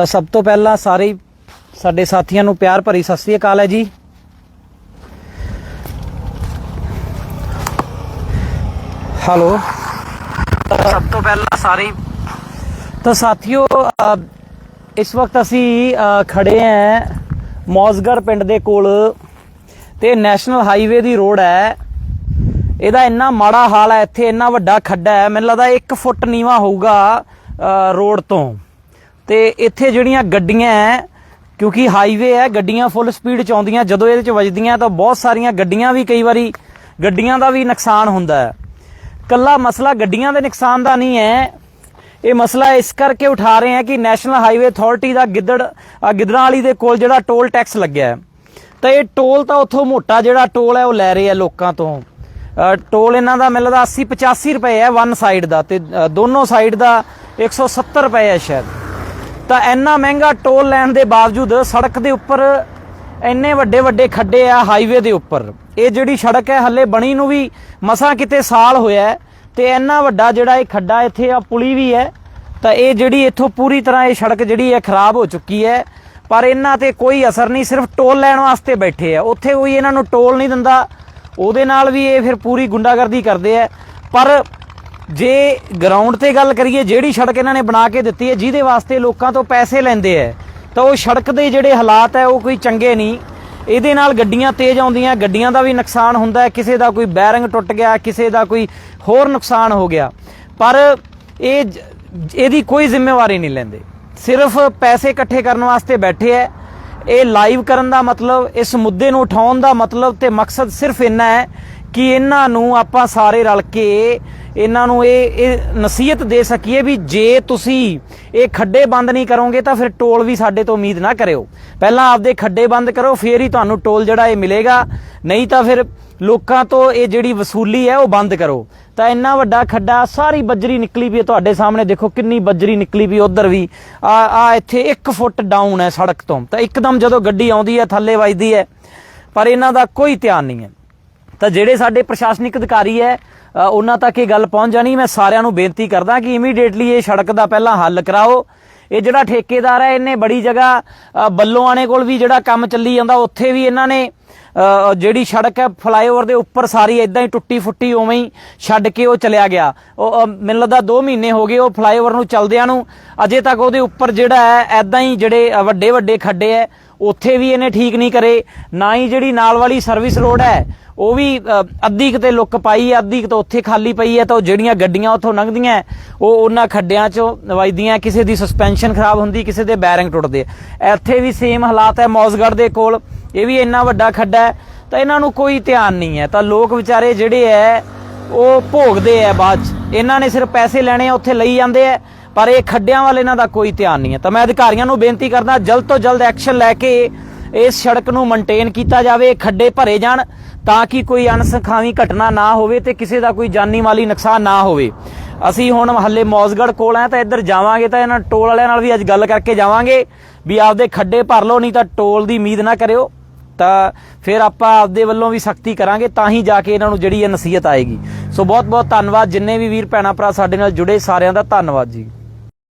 ਤਾਂ ਸਭ ਤੋਂ ਪਹਿਲਾਂ ਸਾਰੇ ਸਾਡੇ ਸਾਥੀਆਂ ਨੂੰ ਪਿਆਰ ਭਰੀ ਸਤਿ ਸ੍ਰੀ ਅਕਾਲ ਹੈ ਜੀ। ਹੈਲੋ। ਸਭ ਤੋਂ ਪਹਿਲਾਂ ਸਾਰੇ ਤਾਂ ਸਾਥੀਓ ਇਸ ਵਕਤ ਅਸੀਂ ਅ, ਖੜੇ ਆਂ ਮੌਜ਼ਗੜ ਪਿੰਡ ਦੇ ਕੋਲ ਤੇ ਨੈਸ਼ਨਲ ਹਾਈਵੇ ਦੀ ਰੋਡ ਹੈ। ਇਹਦਾ ਇੰਨਾ ਮਾੜਾ ਹਾਲ ਹੈ ਇੱਥੇ ਇੰਨਾ ਵੱਡਾ ਖੱਡਾ ਹੈ। ਮੈਨੂੰ ਲੱਗਦਾ 1 ਫੁੱਟ ਨੀਵਾ ਹੋਊਗਾ ਰੋਡ ਤੋਂ। ਤੇ ਇੱਥੇ ਜਿਹੜੀਆਂ ਗੱਡੀਆਂ ਹੈ ਕਿਉਂਕਿ ਹਾਈਵੇ ਹੈ ਗੱਡੀਆਂ ਫੁੱਲ ਸਪੀਡ ਚ ਆਉਂਦੀਆਂ ਜਦੋਂ ਇਹਦੇ ਚ ਵੱਜਦੀਆਂ ਤਾਂ ਬਹੁਤ ਸਾਰੀਆਂ ਗੱਡੀਆਂ ਵੀ ਕਈ ਵਾਰੀ ਗੱਡੀਆਂ ਦਾ ਵੀ ਨੁਕਸਾਨ ਹੁੰਦਾ ਹੈ ਕੱਲਾ ਮਸਲਾ ਗੱਡੀਆਂ ਦੇ ਨੁਕਸਾਨ ਦਾ ਨਹੀਂ ਹੈ ਇਹ ਮਸਲਾ ਇਸ ਕਰਕੇ ਉਠਾ ਰਹੇ ਹਾਂ ਕਿ ਨੈਸ਼ਨਲ ਹਾਈਵੇ ਅਥਾਰਟੀ ਦਾ ਗਿੱਦੜ ਅ, ਗਿੱਦੜਾਂ ਵਾਲੀ ਦੇ ਕੋਲ ਜਿਹੜਾ ਟੋਲ ਟੈਕਸ ਲੱਗਿਆ ਹੈ ਤਾਂ ਇਹ ਟੋਲ ਤਾਂ ਉੱਥੋਂ ਮੋਟਾ ਜਿਹੜਾ ਟੋਲ ਹੈ ਉਹ ਲੈ ਰਹੇ ਆ ਲੋਕਾਂ ਤੋਂ। ਟੋਲ ਇਹਨਾਂ ਦਾ ਮਿਲਦਾ 80 85 ਰੁਪਏ ਹੈ ਵਨ ਸਾਈਡ ਦਾ ਤੇ ਦੋਨੋਂ ਸਾਈਡ ਦਾ 170 ਰੁਪਏ ਹੈ ਸ਼ਾਇਦ। ਤਾਂ ਇੰਨਾ ਮਹਿੰਗਾ ਟੋਲ ਲੈਣ ਦੇ ਬਾਵਜੂਦ ਸੜਕ ਦੇ ਉੱਪਰ ਇੰਨੇ ਵੱਡੇ ਵੱਡੇ ਖੱਡੇ ਆ ਹਾਈਵੇ ਦੇ ਉੱਪਰ। ਇਹ ਜਿਹੜੀ ਸੜਕ ਹੈ, ਹੱਲੇ ਬਣੀ ਨੂੰ ਵੀ ਮਸਾਂ ਕਿਤੇ ਸਾਲ ਹੋਇਆ ਹੈ ਤੇ ਇੰਨਾ ਵੱਡਾ ਜਿਹੜਾ ਇਹ ਖੱਡਾ ਇੱਥੇ ਆ, ਪੁਲੀ ਵੀ ਹੈ। ਤਾਂ ਇਹ ਜਿਹੜੀ ਇੱਥੋਂ ਪੂਰੀ ਤਰ੍ਹਾਂ ਇਹ ਸੜਕ ਜਿਹੜੀ ਹੈ, ਖਰਾਬ ਹੋ ਚੁੱਕੀ ਹੈ। ਪਰ ਇਹਨਾਂ ਤੇ ਕੋਈ ਅਸਰ ਨਹੀਂ, ਸਿਰਫ ਟੋਲ ਲੈਣ ਵਾਸਤੇ ਬੈਠੇ ਆ। ਉੱਥੇ ਕੋਈ ਇਹਨਾਂ ਨੂੰ ਟੋਲ ਨਹੀਂ ਦਿੰਦਾ। ਉਹਦੇ ਨਾਲ ਵੀ ਇਹ ਫਿਰ ਪੂਰੀ ਗੁੰਡਾਗਰਦੀ ਕਰਦੇ ਆ। ਪਰ ਜੇ ਗਰਾਊਂਡ ਤੇ ਗੱਲ ਕਰੀਏ, ਜਿਹੜੀ ਸੜਕ ਇਹਨਾਂ ਨੇ ਬਣਾ ਕੇ ਦਿੱਤੀ ਹੈ, ਜਿਹਦੇ ਵਾਸਤੇ ਲੋਕਾਂ ਤੋਂ ਪੈਸੇ ਲੈਂਦੇ ਐ ਤਾਂ ਉਹ ਸੜਕ ਦੇ ਜਿਹੜੇ ਹਾਲਾਤ ਹੈ, ਉਹ ਕੋਈ ਚੰਗੇ ਨਹੀਂ। ਇਹਦੇ ਨਾਲ ਗੱਡੀਆਂ ਤੇਜ਼ ਆਉਂਦੀਆਂ, ਗੱਡੀਆਂ ਦਾ ਵੀ ਨੁਕਸਾਨ ਹੁੰਦਾ ਹੈ, ਕਿਸੇ ਦਾ ਕੋਈ ਬੈਰਿੰਗ ਟੁੱਟ ਗਿਆ, ਕਿਸੇ ਦਾ ਕੋਈ ਹੋਰ ਨੁਕਸਾਨ ਹੋ ਗਿਆ। ਪਰ ਇਹ ਇਹਦੀ ਕੋਈ ਜ਼ਿੰਮੇਵਾਰੀ ਨਹੀਂ ਲੈਂਦੇ। ਸਿਰਫ ਪੈਸੇ ਇਕੱਠੇ ਕਰਨ ਵਾਸਤੇ ਬੈਠੇ ਐ ਇਹ ਲਾਈਵ ਕਰਨ ਦਾ ਮਤਲਬ, ਇਸ ਮੁੱਦੇ ਨੂੰ ਉਠਾਉਣ ਦਾ ਮਤਲਬ ਤੇ ਮਕਸਦ ਸਿਰਫ ਇੰਨਾ ਹੈ ਕਿ ਇਹਨਾਂ ਨੂੰ ਆਪਾਂ ਸਾਰੇ ਰਲ ਕੇ ਇਹਨਾਂ ਨੂੰ ਇਹ ਇਹ ਨਸੀਹਤ ਦੇ ਸਕੀਏ ਵੀ ਜੇ ਤੁਸੀਂ ਇਹ ਖੱਡੇ ਬੰਦ ਨਹੀਂ ਕਰੋਗੇ ਤਾਂ ਫਿਰ ਟੋਲ ਵੀ ਸਾਡੇ ਤੋਂ ਉਮੀਦ ਨਾ ਕਰਿਓ। ਪਹਿਲਾਂ ਆਪਦੇ ਖੱਡੇ ਬੰਦ ਕਰੋ, ਫੇਰ ਹੀ ਤੁਹਾਨੂੰ ਟੋਲ ਜਿਹੜਾ ਇਹ ਮਿਲੇਗਾ। ਨਹੀਂ ਤਾਂ ਫਿਰ ਲੋਕਾਂ ਤੋਂ ਇਹ ਜਿਹੜੀ ਵਸੂਲੀ ਹੈ ਉਹ ਬੰਦ ਕਰੋ। ਤਾਂ ਇੰਨਾ ਵੱਡਾ ਖੱਡਾ, ਸਾਰੀ ਬੱਜਰੀ ਨਿਕਲੀ ਵੀ ਹੈ ਤੁਹਾਡੇ ਸਾਹਮਣੇ। ਦੇਖੋ ਕਿੰਨੀ ਬੱਜਰੀ ਨਿਕਲੀ ਵੀ ਉਧਰ ਵੀ। ਆ ਆ ਇੱਥੇ 1 ਫੁੱਟ ਡਾਊਨ ਹੈ ਸੜਕ ਤੋਂ। ਤਾਂ ਇੱਕਦਮ ਜਦੋਂ ਗੱਡੀ ਆਉਂਦੀ ਹੈ, ਥੱਲੇ ਵੱਜਦੀ ਹੈ। ਪਰ ਇਹਨਾਂ ਦਾ ਕੋਈ ਧਿਆਨ ਨਹੀਂ ਹੈ। ਤਾਂ ਜਿਹੜੇ ਸਾਡੇ ਪ੍ਰਸ਼ਾਸਨਿਕ ਅਧਿਕਾਰੀ ਹੈ ਉਹਨਾਂ ਤੱਕ ਇਹ ਗੱਲ ਪਹੁੰਚ ਜਾਣੀ। ਮੈਂ ਸਾਰਿਆਂ ਨੂੰ ਬੇਨਤੀ ਕਰਦਾ ਕਿ ਇਮੀਡੀਏਟਲੀ ਇਹ ਸੜਕ ਦਾ ਪਹਿਲਾਂ ਹੱਲ ਕਰਾਓ। ਇਹ ਜਿਹੜਾ ਠੇਕੇਦਾਰ ਹੈ ਇਹਨੇ ਬੜੀ ਜਗ੍ਹਾ ਅ, ਬੱਲੋਆਣੇ ਕੋਲ ਵੀ ਜਿਹੜਾ ਕੰਮ ਚੱਲੀ ਜਾਂਦਾ ਉੱਥੇ ਵੀ ਇਹਨਾਂ ਨੇ ਜਿਹੜੀ ਸੜਕ ਹੈ ਫਲਾਈਓਵਰ ਦੇ ਉੱਪਰ ਸਾਰੀ ਇਦਾਂ ਹੀ ਟੁੱਟੀ ਫੁੱਟੀ ਉਵੇਂ ਹੀ ਛੱਡ ਕੇ ਉਹ ਚਲਿਆ ਗਿਆ। ਉਹ ਮੈਨੂੰ ਲੱਗਦਾ 2 ਮਹੀਨੇ ਹੋ ਗਏ ਉਹ ਫਲਾਈਓਵਰ ਨੂੰ ਚਲਦਿਆਂ ਨੂੰ। ਅਜੇ ਤੱਕ ਉਹਦੇ ਉੱਪਰ ਜਿਹੜਾ ਹੈ ਐਦਾਂ ਹੀ ਜਿਹੜੇ ਵੱਡੇ ਵੱਡੇ ਖੱਡੇ ਹੈ ਉੱਥੇ ਵੀ ਇਹਨੇ ਠੀਕ ਨਹੀਂ ਕਰੇ ਨਾ ਹੀ ਜਿਹੜੀ ਨਾਲ ਵਾਲੀ ਸਰਵਿਸ ਰੋਡ ਹੈ ਉਹ ਵੀ ਅ, ਅੱਧੀ ਕਿਤੇ ਲੁੱਕ ਪਾਈ ਹੈ ਅੱਧੀ ਕਿਤੇ ਉੱਥੇ ਖਾਲੀ ਪਈ ਹੈ ਤਾਂ ਉਹ ਜਿਹੜੀਆਂ ਗੱਡੀਆਂ ਉੱਥੋਂ ਲੰਘਦੀਆਂ ਉਹ ਉਹਨਾਂ ਖੱਡਿਆਂ 'ਚੋਂ ਵੱਜਦੀਆਂ ਕਿਸੇ ਦੀ ਸਸਪੈਂਸ਼ਨ ਖਰਾਬ ਹੁੰਦੀ ਕਿਸੇ ਦੇ ਬੈਰਿੰਗ ਟੁੱਟਦੇ ਇੱਥੇ ਵੀ ਸੇਮ ਹਾਲਾਤ ਹੈ ਮੌਜ਼ਗੜ ਦੇ ਕੋਲ ਇਹ ਵੀ ਇੰਨਾ ਵੱਡਾ ਖੱਡਾ ਹੈ ਤਾਂ ਇਹਨਾਂ ਨੂੰ ਕੋਈ ਧਿਆਨ ਨਹੀਂ ਹੈ। ਤਾਂ ਲੋਕ ਵਿਚਾਰੇ ਜਿਹੜੇ ਹੈ ਉਹ ਭੋਗਦੇ ਆ ਬਾਅਦ 'ਚ। ਇਹਨਾਂ ਨੇ ਸਿਰਫ ਪੈਸੇ ਲੈਣੇ ਆ, ਉੱਥੇ ਲਈ ਜਾਂਦੇ ਆ, ਪਰ ਇਹ ਖੱਡਿਆਂ ਵਾਲੇ ਇਹਨਾਂ ਦਾ ਕੋਈ ਧਿਆਨ ਨਹੀਂ ਹੈ। ਤਾਂ ਮੈਂ ਅਧਿਕਾਰੀਆਂ ਨੂੰ ਬੇਨਤੀ ਕਰਦਾ, ਜਲਦ ਤੋਂ ਜਲਦ ਐਕਸ਼ਨ ਲੈ ਕੇ ਇਸ ਸੜਕ ਨੂੰ ਮੇਨਟੇਨ ਕੀਤਾ ਜਾਵੇ ਖੱਡੇ ਭਰੇ ਜਾਣ, ਤਾਂ ਕਿ ਕੋਈ ਅਣਸਖਾਵੀ ਘਟਨਾ ਨਾ ਹੋਵੇ ਤੇ ਕਿਸੇ ਦਾ ਕੋਈ ਜਾਨੀ ਮਾਲੀ ਨੁਕਸਾਨ ਨਾ ਹੋਵੇ। ਅਸੀਂ ਹੁਣ ਹੱਲੇ ਮੌਜ਼ਗੜ ਕੋਲ ਆ, ਤਾਂ ਇੱਧਰ ਜਾਵਾਂਗੇ, ਤਾਂ ਇਹਨਾਂ ਟੋਲ ਵਾਲਿਆਂ ਨਾਲ ਵੀ ਅੱਜ ਗੱਲ ਕਰਕੇ ਜਾਵਾਂਗੇ, ਵੀ ਆਪਦੇ ਖੱਡੇ ਭਰ ਲਓ, ਨਹੀਂ ਤਾਂ ਟੋਲ ਦੀ ਉਮੀਦ ਨਾ ਕਰਿਓ। ਤਾਂ ਫਿਰ ਆਪਾਂ ਆਪਦੇ ਵੱਲੋਂ ਵੀ ਸਖਤੀ ਕਰਾਂਗੇ, ਤਾਂ ਹੀ ਜਾ ਕੇ ਇਹਨਾਂ ਨੂੰ ਜਿਹੜੀ ਇਹ ਨਸੀਹਤ ਆਏਗੀ। ਸੋ ਬਹੁਤ ਬਹੁਤ ਧੰਨਵਾਦ। ਜਿੰਨੇ ਵੀ ਵੀਰ ਭੈਣਾਂ ਭਰਾ ਸਾਡੇ ਨਾਲ ਜੁੜੇ, ਸਾਰਿਆਂ ਦਾ ਧੰਨਵਾਦ ਜੀ।